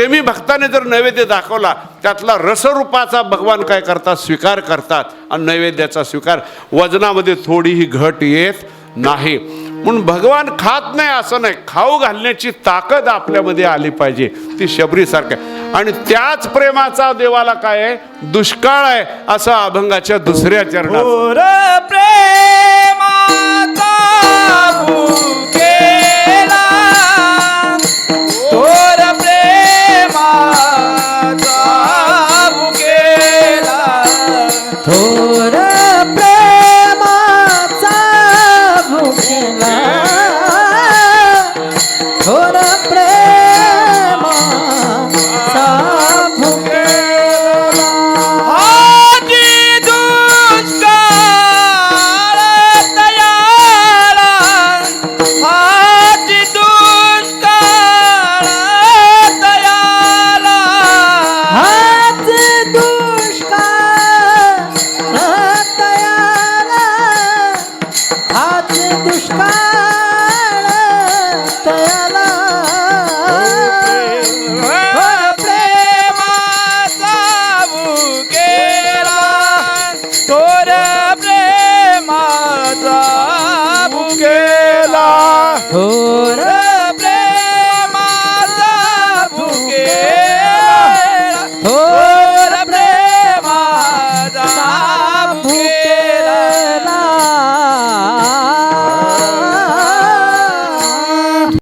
प्रेमी भक्ताने जर नैवेद्य दाखवला त्यातला रसरूपाचा भगवान काय करतात? स्वीकार करतात. आणि नैवेद्याचा स्वीकार वजनामध्ये थोडीही घट येत नाही. म्हणून भगवान खात नाही असं नाही. खाऊ घालण्याची ताकद आपल्यामध्ये आली पाहिजे. ती शबरीसारखं आहे. आणि त्याच प्रेमाचा देवाला काय आहे? दुष्काळ आहे असं अभंगाच्या दुसऱ्या चरणात. Ora. दुष्काळ तयाला. हो प्रेमाचा भुकेला. तोर प्रेमाचा भुकेला. हो